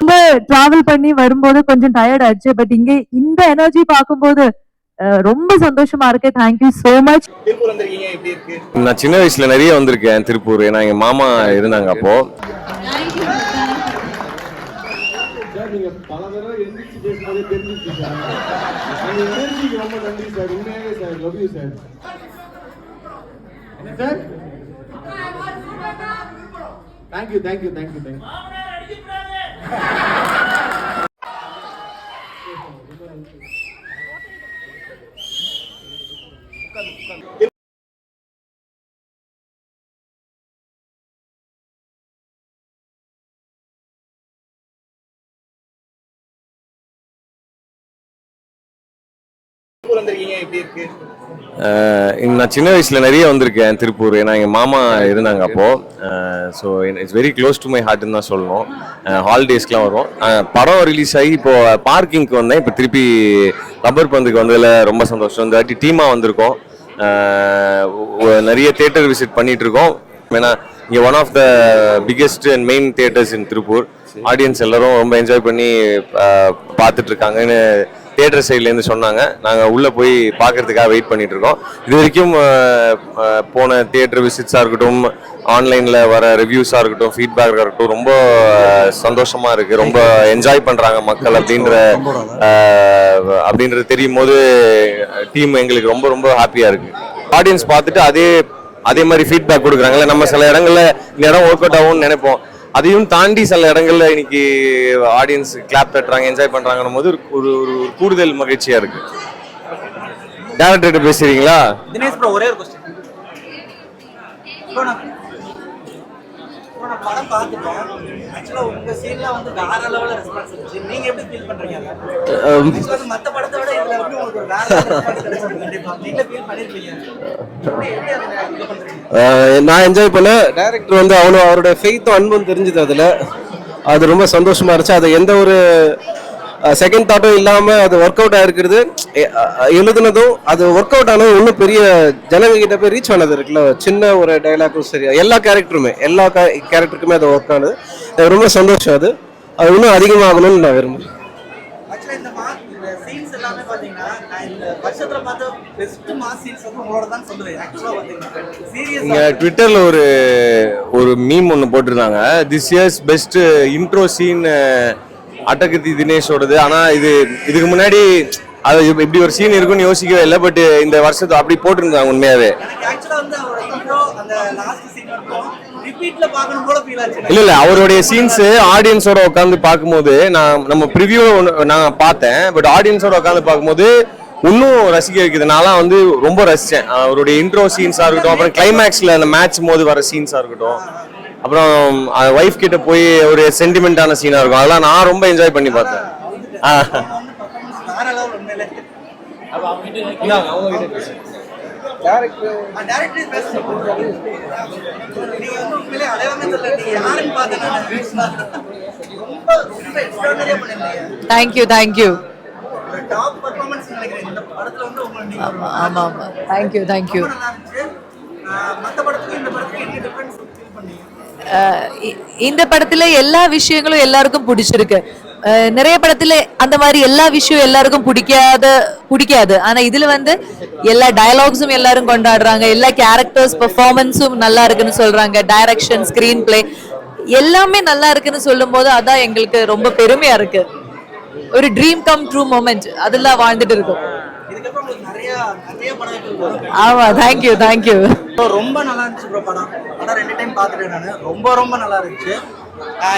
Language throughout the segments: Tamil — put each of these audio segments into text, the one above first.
ரொம்ப டிராவல் பண்ணி வரும்போது கொஞ்சம் டயர்ட் ஆச்சு பட் இங்க இந்த எனர்ஜி பார்க்கும்போது ரொம்ப சந்தோஷமா இருக்கு. தேங்க்யூ so மச் நான் சின்ன வயசுல நிறைய வந்திருக்கேன் திருப்பூர். ஏன்னா எங்க மாமா இருந்தாங்க அப்போ. Sir? Thank you thank you thank you thank you Tiruppur வந்திருக்கீங்க எப்படி இருக்கு? நான் சின்ன வயசுல நிறைய வந்திருக்கேன் திருப்பூர். ஏன்னா எங்க மாமா இருந்தாங்க அப்போ. So it's very close to my ஹார்ட்னு தான் சொல்லணும். ஹாலிடேஸ்க்கெலாம் வரும். படம் ரிலீஸ் ஆகி இப்போ பார்க்கிங்க்கு வந்தேன். இப்போ திருப்பி ரப்பர் பந்துக்கு வந்ததில் ரொம்ப சந்தோஷம். இந்த வாட்டி டீமாக வந்திருக்கோம். நிறைய தேட்டர் விசிட் பண்ணிட்டு இருக்கோம் ஏன்னா இங்கே one of the biggest and main theatres in Tiruppur. Audience எல்லாரும் ரொம்ப என்ஜாய் பண்ணி பார்த்துட்ருக்காங்கன்னு தேட்டர் தியேட்டர் சைட்லேருந்து சொன்னாங்க. நாங்கள் உள்ளே போய் பார்க்கறதுக்காக வெயிட் பண்ணிகிட்ருக்கோம் இருக்கோம். இது வரைக்கும் போன தியேட்டர் விசிட்ஸாக இருக்கட்டும் ஆன்லைனில் வர ரிவ்யூஸாக இருக்கட்டும் ஃபீட்பேக்காக இருக்கட்டும் ரொம்ப சந்தோஷமாக இருக்குது ரொம்ப என்ஜாய் பண்ணுறாங்க மக்கள் அப்படின்ற அப்படின்றது தெரியும் போது டீம் எங்களுக்கு ரொம்ப ரொம்ப ஹாப்பியாக இருக்குது ஆடியன்ஸ் பார்த்துட்டு அதே அதே மாதிரி ஃபீட்பேக் கொடுக்குறாங்கல்ல நம்ம சில இடங்களில் இந்த இடம் ஒர்க் அவுட் ஆகும்னு நினைப்போம். அதையும் தாண்டி சில இடங்கள்ல இன்னைக்கு ஆடியன்ஸ் கிளாப் தட்டுறாங்க என்ஜாய் பண்றாங்கன்னும் போது ஒரு ஒரு ஒரு கூடுதல் மகிழ்ச்சியா இருக்கு. டேரக்டர்கிட்ட பேசுறீங்களா? தினேஷ் ப்ரோ ஒரே ஒரு கொஸ்டின் படம் பார்த்துட்டேன். ஆக்சுவலா உங்க சீன்ல வந்து வேற லெவல்ல ரெஸ்பான்ஸ் இருந்துச்சு. நீங்க எப்படி ஃபீல் பண்றீங்க ஆக்சுவலா வந்து மத்த படத்தை விட இதுல வந்து உங்களுக்கு ஒரு வேற ரெஸ்பான்ஸ் கிடைச்சிருக்கு. கண்டிப்பா. நீங்களே ஃபீல் பண்ணிருப்பீங்க. எப்படி எப்படி அதை இது பண்றீங்க? ஆஹ் நான் என்ஜாய் பண்ணேன் டைரக்டர் வந்து அவ்வளோ அவரோட ஃபெய்த்தும் அன்பும் தெரிஞ்சுது அதில். அது ரொம்ப சந்தோஷமா இருந்துச்சு. அது எந்த ஒரு செகண்ட் தாட்டும் இல்லாமல் அது ஒர்க் அவுட் அஹ் எழுதுனதும் அது ஒர்க் அவுட் ஆனதும் இன்னும் பெரிய ஜனங்க கிட்ட போய் ரீச் ஆனது இருக்குல்ல சின்ன ஒரு டைலாக்கும் சரி எல்லா கேரக்டருமே எல்லா கேரக்டருக்குமே அது ஒர்க் ஆனது. எனக்கு ரொம்ப சந்தோஷம் அது. அது இன்னும் அதிகமாகணும்னு நான் விரும்புகிறேன் சீன்ஸ் எல்லாமே பாத்தீங்கன்னா நான் இந்த வருஷத்துல பார்த்த பெஸ்ட் மாஸ் சீன்ஸ் வந்து உங்களோட தான் சொல்லுவேன். ஆக்சுவலா பாத்தீங்கன்னா இங்க சீரியஸ் ட்விட்டர்ல ஒரு ஒரு மீம் ஒன்று போட்டிருந்தாங்க. This year's best intro scene Attakathi தினேஷோடது. ஆனா இது இதுக்கு முன்னாடி அது இப்ப- இப்படி ஒரு சீன் இருக்கும்னு யோசிக்கவே இல்லை பட் இந்த வருஷத்து அப்படி போட்டிருந்தாங்க உண்மையாவே. இல்ல இல்ல அவருடைய சீன்ஸ் ஆடியன்ஸோட உட்காந்து பார்க்கும்போது நான் நம்ம ப்ரிவியூ நான் பார்த்தேன் பட் ஆடியன்ஸோட உட்காந்து பார்க்கும்போது இன்னும் ரசிக்க வைக்குது. நான்லாம் வந்து ரொம்ப ரசிச்சேன். அவருடைய இன்ட்ரோ சீன்ஸா இருக்கட்டும் அப்புறம் கிளைமேக்ஸ்ல அந்த மேட்ச் போது வர சீன்ஸா இருக்கட்டும். அப்புறம் ஒய்ஃப் கிட்ட போய் ஒரு சென்டிமெண்டான சீனா இருக்கும். அதெல்லாம் நான் ரொம்ப என்ஜாய் பண்ணி பார்த்தேன். தேங்க்யூ தேங்க்யூ ஒரு டாப் பெர்ஃபார்மன்ஸ் நினைக்கிறேன் இந்த படத்துல வந்து உங்களுக்கு நீங்க ஒரு ஆமா ஆமா தேங்க்யூ தேங்க்யூ ரொம்ப நல்லா இருந்துச்சு. ஆஹ் மத்த படத்துக்கு இந்த படத்துக்கு என்ன டிஃபரன்ஸ் ஃபீல் பண்ணீங்க இந்த படத்துல எல்லா விஷயங்களும் எல்லாருக்கும் பிடிச்சிருக்கு. நிறைய படத்துல அந்த மாதிரி எல்லா விஷயம் எல்லாருக்கும் பிடிக்காத பிடிக்காது. ஆனா இதுல வந்து எல்லா டயலாக்ஸும் எல்லாரும் கொண்டாடுறாங்க. எல்லா கேரக்டர்ஸ் பெர்ஃபார்மன்ஸும் நல்லா இருக்குன்னு சொல்றாங்க. டைரக்ஷன் ஸ்கிரீன் பிளே எல்லாமே நல்லா இருக்குன்னு சொல்லும்போது அதான் எங்களுக்கு ரொம்ப பெருமையா இருக்கு. ஒரு ட்ரீம் கம் ட்ரூ மொமெண்ட் அதெல்லாம் வாழ்ந்துட்டு இருக்கோம். ஆமா தேங்க்யூ தேங்க்யூ ரொம்ப நல்லா இருந்துச்சு படம். படம் ரெண்டு டைம் பார்த்துட்டேன் நான். ரொம்ப ரொம்ப நல்லா இருந்துச்சு.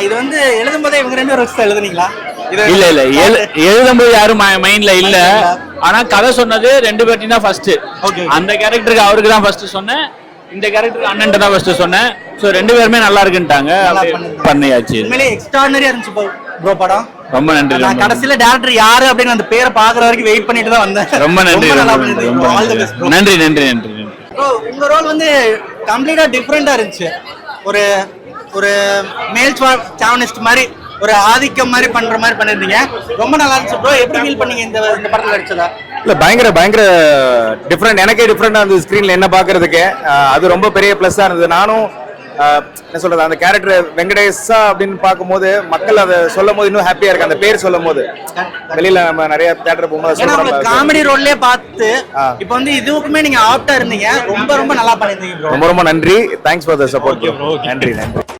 இது வந்து எழுதும் போதே இவங்க ரெண்டு பேரும் எழுதுனீங்களா? இல்ல இல்ல. எழு- எழுதும்போது யாரும் மைண்ட்ல இல்ல. ஆனா கதை சொன்னது ரெண்டு பேர்ட்டையும் தான் ஃபர்ஸ்ட். அந்த கேரக்டருக்கு அவருக்கு தான் ஃபர்ஸ்ட் சொன்னேன். இந்த கேரக்டருக்கு அண்ணன் தான் ஃபர்ஸ்ட் சொன்னேன். சோ ரெண்டு பேருமே நல்லா இருக்குன்ட்டாங்க. பண்ணியாச்சு. உண்மையிலேயே எக்ஸ்ட்ராடனரியா இருந்துச்சு ப்ரோ படம். ரொம்ப நன்றி நான். கடைசியில டேரக்டர் யாரு அப்படின்னு அந்த பேரை பாக்குற வரைக்கும் வெயிட் பண்ணிட்டு தான் வந்தேன். ரொம்ப நன்றி நன்றி நன்றி நன்றி. ப்ரோ உங்க ரோல் வந்து கம்ப்ளீட்டா டிஃப்ரெண்டா இருந்துச்சு. ஒரு ஒரு மேல் சாவனிஸ்ட் மாதிரி ஒரு ஆதிக்கம் மாதிரி பண்ற மாதிரி பண்ணிருந்தீங்க. ரொம்ப நல்லா இருந்துச்சு ப்ரோ எப்படி ஃபீல் பண்ணீங்க இந்த இந்த படத்துல நடிச்சதா? இல்ல பயங்கர பயங்கர டிஃப்ரெண்ட் எனக்கே டிஃப்ரெண்டா இருந்தது ஸ்கிரீன்ல என்ன பாக்குறதுக்கு. அது ரொம்ப பெரிய ப்ளஸ்ஸா இருந்தது. நானும் என்ன சொல்றது அந்த கேரக்டர் வெங்கடேஷா அப்படின்னு பார்க்கும்போது மக்கள் அதை சொல்லும் போது இன்னும் ஹாப்பியா இருக்கு அந்த பேர் சொல்லும் போது வெளியில நம்ம நிறைய தேட்டர் போகும்போது. காமெடி ரோல்லே பார்த்து. இப்போ வந்து இதுவுக்குமே நீங்க ஆப்டா இருந்தீங்க. ரொம்ப ரொம்ப நல்லா பண்ணிருந்தீங்க ரொம்ப ரொம்ப நன்றி. தேங்க்ஸ் ஃபார் த சப்போர்ட் நன்றி நன்றி.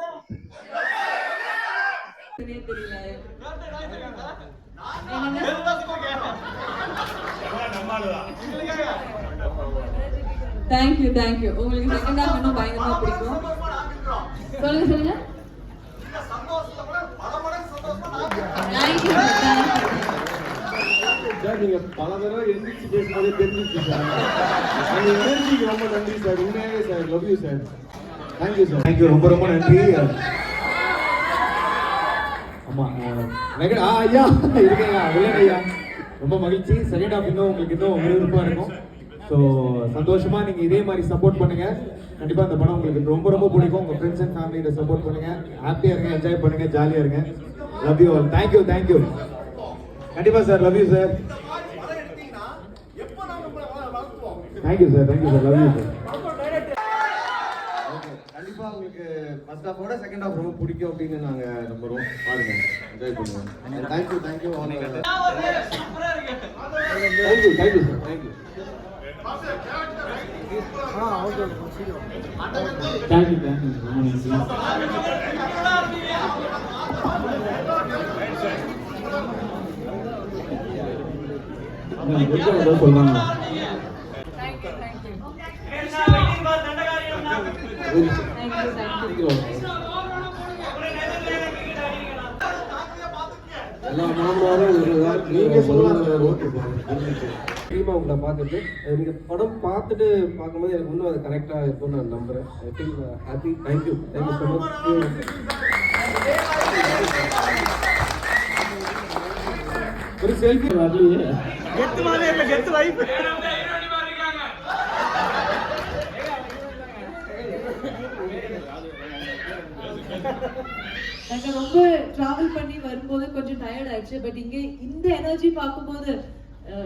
தேங்க்யூ தேங்க்யூ உங்களுக்கு செகண்ட் ஹாஃப் இன்னும் பயங்கரமா பிடிக்கும். சொல்லுங்க சொல்லுங்க. தேங்க்யூ சார் நீங்க பல தடவை எந்திரிச்சு பேசும்போதே தெரிஞ்சிச்சு சார். அந்த எனர்ஜிக்கு ரொம்ப நன்றி சார். உண்மையாவே sir love you sir. Thank you sir thank you ரொம்ப ரொம்ப நன்றி. ஆமா அஹ், வெங்கட ஆ ஐயா வில்லன் ஐயா. ரொம்ப மகிழ்ச்சி. செகண்ட் ஹாஃப் இன்னும் உங்களுக்கு இன்னும் விறுவிறுப்பா இருக்கும். ஸோ சந்தோஷமா நீங்க இதே மாதிரி சப்போர்ட் பண்ணுங்க. கண்டிப்பா இந்த படம் உங்களுக்கு ரொம்ப ரொம்ப பிடிக்கும். உங்க ஃப்ரெண்ட்ஸ் அண்ட் ஃபேமிலியோட சப்போர்ட் பண்ணுங்க. ஹாப்பியா இருங்க என்ஜாய் பண்ணுங்க ஜாலியா இருங்க. Love you all thank you thank you கண்டிப்பா sir love you sir thank you sir thank you sir love you sir கண்டிப்பா உங்களுக்கு ஃபர்ஸ்ட் ஹாஃபோட செகண்ட் ஹாஃப் ரொம்ப பிடிக்கும் அப்படின்னு நாங்க நம்புறோம். பாருங்க. என்ஜாய் பண்ணுவோம். Thank you thank you all thank you thank you sir thank you thank you thank you சொல்றாங்க தேங்க்யூ தேங்க்யூ எல்லா மாமனாரும் ஒரு டீமா உங்களை பார்த்துட்டு நீங்க படம் பார்த்துட்டு பார்க்கும்போது எனக்கு இன்னும் அது கரெக்டாக இருக்கும்னு நான் நம்புகிறேன் I feel happy thank you thank you so much ஒரு செல்ஃபி வரலையே நாங்க ரொம்ப டிராவல் பண்ணி வரும்போது கொஞ்சம் டயர்ட் ஆயிடுச்சு. பட் இங்க இந்த எனர்ஜி பார்க்கும்போது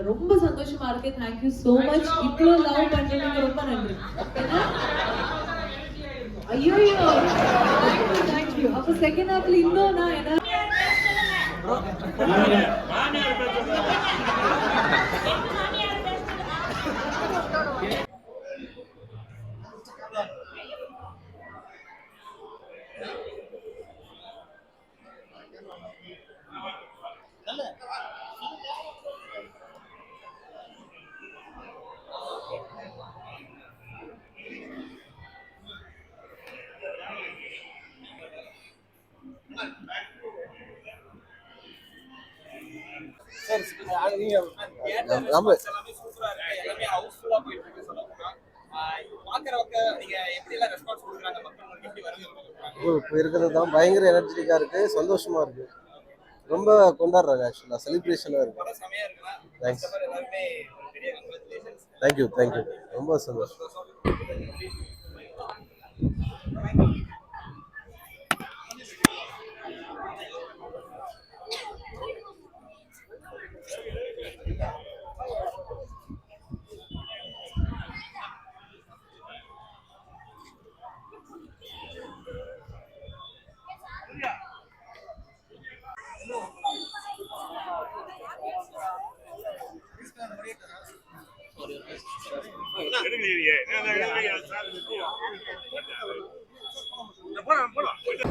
ரொம்ப சந்தோஷமா இருக்கு. தேங்க்யூ so மச் இவ்வளோ லவ் பண்றதுக்கு ரொம்ப நன்றி. ஐயோ. தேங்க்யூ அப்ப செகண்ட் ஹாஃப்ல இன்னும் நான் என்ன நம்ம இப்போ இருக்கிறது தான் பயங்கர எனர்ஜெட்டிக்காக இருக்கு சந்தோஷமா இருக்கு. ரொம்ப கொண்டாடுறாங்க ஆக்சுவலாக செலிப்ரேஷனாக இருக்கு. தேங்க்ஸ் தேங்க்யூ தேங்க்யூ ரொம்ப சந்தோஷம்.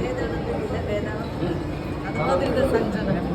வேதாளம் வேதாளம். அது மாதிரி சஞ்சனம்